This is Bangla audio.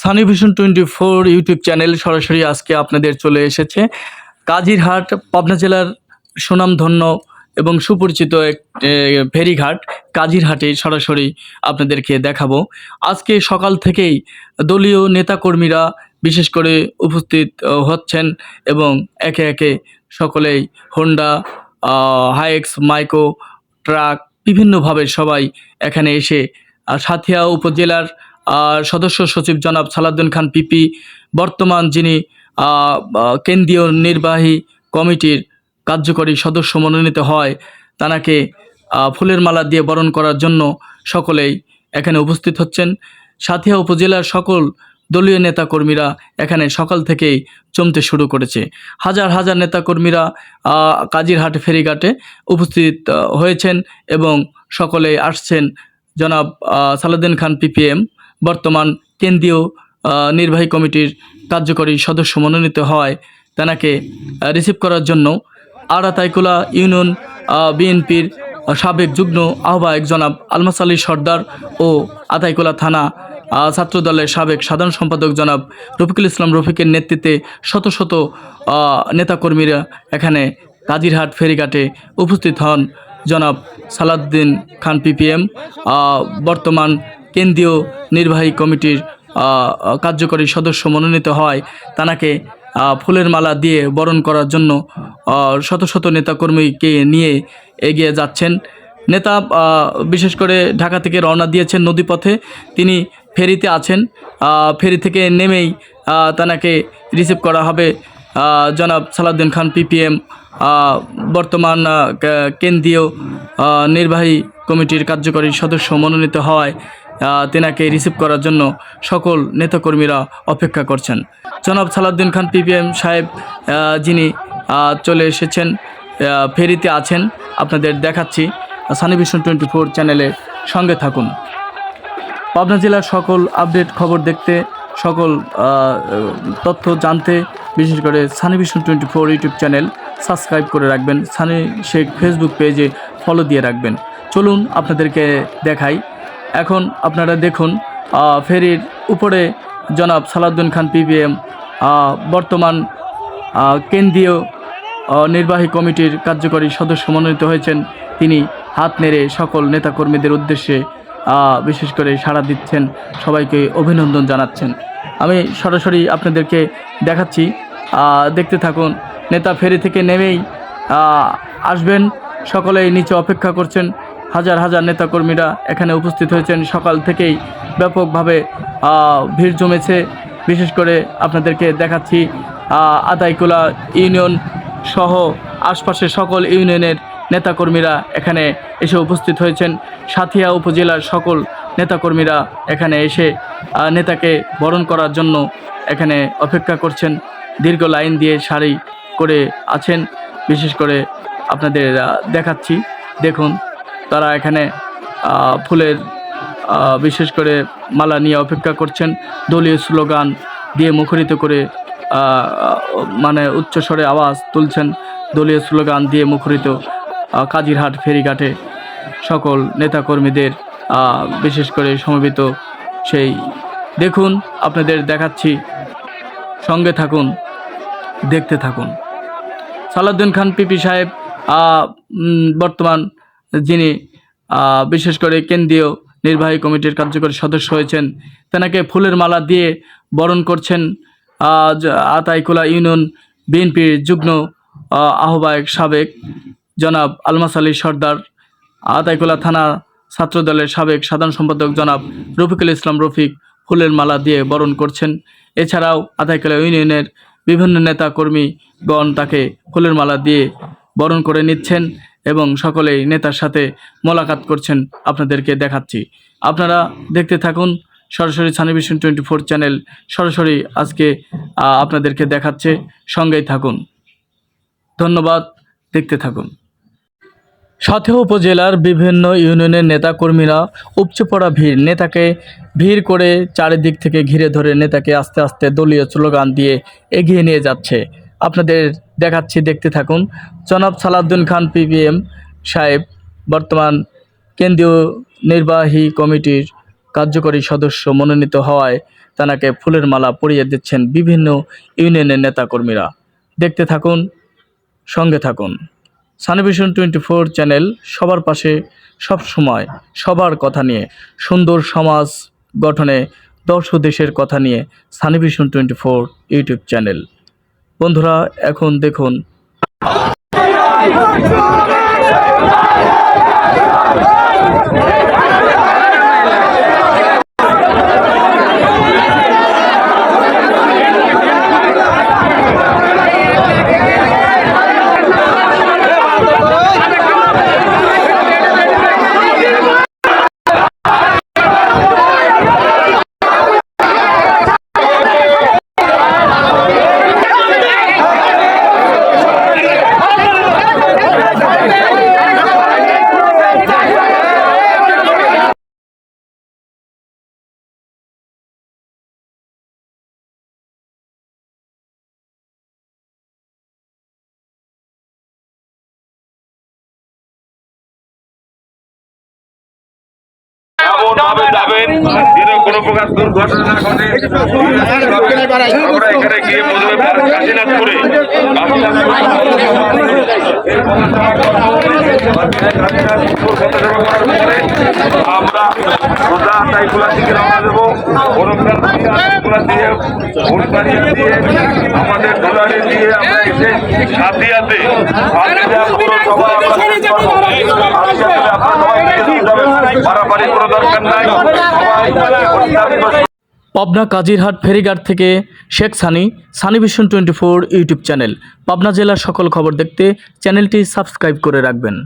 Sunny Vision twenty four YouTube channel সরাসরি আজকে আপনাদের চলে এসেছে। কাজিরহাট, পাবনা জেলার সুনামধন্য এবং সুপরিচিত এক ফেরিঘাট কাজিরহাটে সরাসরি আপনাদেরকে দেখাবো। আজকে সকাল থেকেই দলীয় নেতাকর্মীরা বিশেষ করে উপস্থিত হচ্ছেন এবং একে একে সকলেই হোন্ডা হাইক্স মাইকো ট্রাক বিভিন্নভাবে সবাই এখানে এসে সাথিয়া উপজেলার সদস্য সচিব জনাব সালাউদ্দিন খান পিপি বর্তমান যিনি কেন্দ্রীয় নির্বাহী কমিটির কার্যকরী সদস্য মনোনীত হয় তানাকে ফুলের মালা দিয়ে বরণ করার জন্য সকলেই এখানে উপস্থিত হচ্ছেন। সাথিয়া উপজেলার সকল দলীয় নেতাকর্মীরা এখানে সকাল থেকেই জমতে শুরু করেছে। হাজার হাজার নেতাকর্মীরা কাজিরহাট ফেরিঘাটে উপস্থিত হয়েছেন এবং সকলে আসছেন। জনাব আহ, সালাউদ্দিন খান পিপিএম বর্তমান কেন্দ্রীয় নির্বাহী কমিটির কার্যকরী সদস্য মনোনীত হয় তেনাকে রিসিভ করার জন্য। আড়াতাইকুলা ইউনিয়ন বিএনপির সাবেক যুগ্ম আহ্বায়ক জনাব আলমাস আলী সর্দার ও আতাইকুলা থানা ছাত্রদলের সাবেক সাধারণ সম্পাদক জনাব রফিকুল ইসলাম রফিকের নেতৃত্বে শত শত নেতাকর্মীরা এখানে কাজিরহাট ফেরিঘাটে উপস্থিত হন। জনাব সালাউদ্দিন খান পিপিএম বর্তমান কেন্দ্রীয় নির্বাহী কমিটির কার্যকরী সদস্য মনোনীত হয় তানাকে ফুলের মালা দিয়ে বরণ করার জন্য শত শত নেতাকর্মীকে নিয়ে এগিয়ে যাচ্ছেন। নেতা বিশেষ করে ঢাকা থেকে রওনা দিয়েছেন নদীপথে। তিনি ফেরিতে আছেন। ফেরি থেকে নেমেই তানাকে রিসিভ করা হবে। জনাব সালাউদ্দিন খান পিপিএম বর্তমান কেন্দ্রীয় নির্বাহী কমিটির কার্যকরী সদস্য মনোনীত হওয়ায় তেনাকে রিসিভ করার জন্য সকল নেতাকর্মীরা অপেক্ষা করছেন। জনাব সালাউদ্দিন খান পিপিএম সাহেব যিনি চলে এসেছেন ফেরিতে আছেন, আপনাদের দেখাচ্ছি। সানি ভিশন টোয়েন্টি ফোর চ্যানেলে সঙ্গে থাকুন। পাবনা জেলার সকল আপডেট খবর দেখতে, সকল তথ্য জানতে, বিশেষ করে Sunny Vision twenty four YouTube channel subscribe করে রাখবেন। সানি শেখ ফেসবুক পেজে ফলো দিয়ে রাখবেন। চলুন আপনাদেরকে দেখাই। এখন আপনারা দেখুন ফেরির উপরে জনাব সালাউদ্দিন খান পিবিএম বর্তমান কেন্দ্রীয় নির্বাহী কমিটির কার্যকরী সদস্য মনোনীত হয়েছেন। তিনি হাত নেড়ে সকল নেতাকর্মীদের উদ্দেশ্যে বিশেষ করে সাড়া দিচ্ছেন, সবাইকে অভিনন্দন জানাচ্ছেন। আমি সরাসরি আপনাদেরকে দেখাচ্ছি দেখতে থাকুন, নেতা ফেরি থেকে নেমেই আসবেন, সকলেই নিচে অপেক্ষা করছেন। হাজার হাজার নেতাকর্মীরা এখানে উপস্থিত হয়েছেন। সকাল থেকেই ব্যাপকভাবে ভিড় জমেছে। বিশেষ করে আপনাদেরকে দেখাচ্ছি আতাইকুলা ইউনিয়ন সহ আশপাশের সকল ইউনিয়নের নেতাকর্মীরা এখানে এসে উপস্থিত হয়েছেন। সাথিয়া উপজেলার সকল নেতাকর্মীরা এখানে এসে নেতাকে বরণ করার জন্য এখানে অপেক্ষা করছেন। দীর্ঘ লাইন দিয়ে সারি করে আছেন। বিশেষ করে আপনাদের দেখাচ্ছি। দেখুন তারা এখানে ফুলের বিশেষ করে মালা নিয়ে অপেক্ষা করছেন। দলীয় স্লোগান দিয়ে মুখরিত করে মানে উচ্চস্বরে আওয়াজ তুলছেন। দলীয় স্লোগান দিয়ে মুখরিত কাজিরহাট ফেরিঘাটে সকল নেতাকর্মীদের বিশেষ করে সমবেত সেই, দেখুন, আপনাদের দেখাচ্ছি, সঙ্গে থাকুন, দেখতে থাকুন। সালাউদ্দিন খান, পিপি সাহেব বর্তমান যিনি বিশেষ করে কেন্দ্রীয় নির্বাহী কমিটির কার্যকরী সদস্য হয়েছেন, তেনাকে ফুলের মালা দিয়ে বরণ করছেন আতাইকুলা ইউনিয়ন বিএনপির যুগ্ম আহ্বায়ক সাবেক জনাব আলমাস আলী সর্দার, আতাইকুলা থানা ছাত্রদলের সাবেক সাধারণ সম্পাদক জনাব রফিকুল ইসলাম রফিক ফুলের মালা দিয়ে বরণ করছেন। এছাড়াও আতাইকুলা ইউনিয়নের বিভিন্ন নেতা কর্মীগণ তাকে ফুলের মালা দিয়ে বরণ করে নিচ্ছেন। এবং সকলেই নেতার সাথে মোলাকাত করছেন আপনাদেরকে দেখাচ্ছি। আপনারা দেখতে থাকুন সরাসরি সানিভিশন টোয়েন্টি ফোর চ্যানেল সরাসরি আজকে আপনাদেরকে দেখাচ্ছে। সঙ্গেই থাকুন। ধন্যবাদ, দেখতে থাকুন। সাথে উপজেলার বিভিন্ন ইউনিয়নের নেতাকর্মীরা উপচে পড়া ভিড়, নেতাকে ভিড় করে চারিদিক থেকে ঘিরে ধরে নেতাকে আস্তে আস্তে দলীয় স্লোগান দিয়ে এগিয়ে নিয়ে যাচ্ছে। আপনাদের দেখাচ্ছি, দেখতে থাকুন। জনাব সালাউদ্দিন খান পিবিএম সাহেব, বর্তমান কেন্দ্রীয় নির্বাহী কমিটির কার্যকরী সদস্য মনোনীত হওয়ায় তেনাকে ফুলের মালা পরিয়ে দিচ্ছেন বিভিন্ন ইউনিয়নের নেতাকর্মীরা। দেখতে থাকুন, সঙ্গে থাকুন। সানিভিশন টোয়েন্টি ফোর চ্যানেল, সবার পাশে সব সময়, সবার কথা নিয়ে, সুন্দর সমাজ গঠনে দশ দেশের কথা নিয়ে Sunny Vision twenty four YouTube channel. বন্ধুরা এখন দেখুন। ভাবে যাবেন যেন কোনো প্রকার দুর্ঘটনা ঘটে। আমরা এখানে গিয়ে কাশীনাথপুরে আমরা সোজা রওনা দেবো। পাবনা কাজিরহাট ফেরিঘাট থেকে Sheikh Sunny Sunny Vision twenty four YouTube channel. Pabna জেলার সকল খবর দেখতে চ্যানেলটি সাবস্ক্রাইব করে রাখবেন।